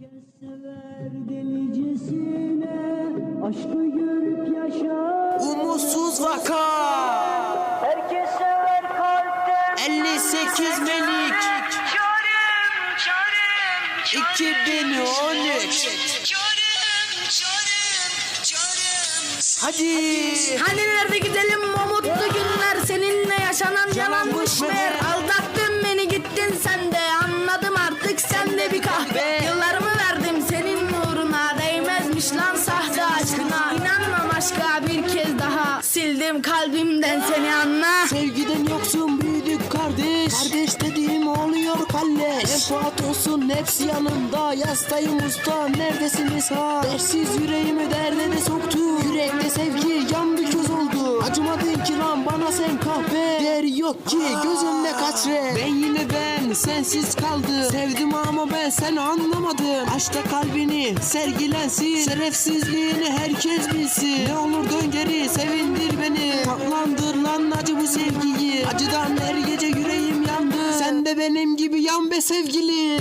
Herkes sever delicesine Aşkı görüp yaşar. Umutsuz vaka. Herkes sever kalpten. 58 melik Çarım, çarım, 2013 çarım, çarım, çarım. Hadi. Hani nerede gidelim. O mutlu günler Seninle. Yaşanan yalanmış meğer Aldattın Değmezmiş lan sahte aşkına. İnanmam aşka bir kez daha. Sildim kalbimden seni anla. Sevgiden yoksun büyüdük kardeş. Kardeş dediğim oluyor kalleş. Menfaat olsun hepsi yanımda. Yastayım usta neredesiniz ha? Dersiz yüreğimi derde de soktu bana sen kahve Değeri yok ki. Gözümle kaç renk Ben yine ben sensiz kaldı Sevdim ama ben seni anlamadım Aşkta kalbini sergilensin. Şerefsizliğini herkes bilsin. Ne olur dön geri sevindir beni. Tatlandır lan acı bu sevgiyi. Acıdan her gece yüreğim yandı. Sen de benim gibi yan be sevgili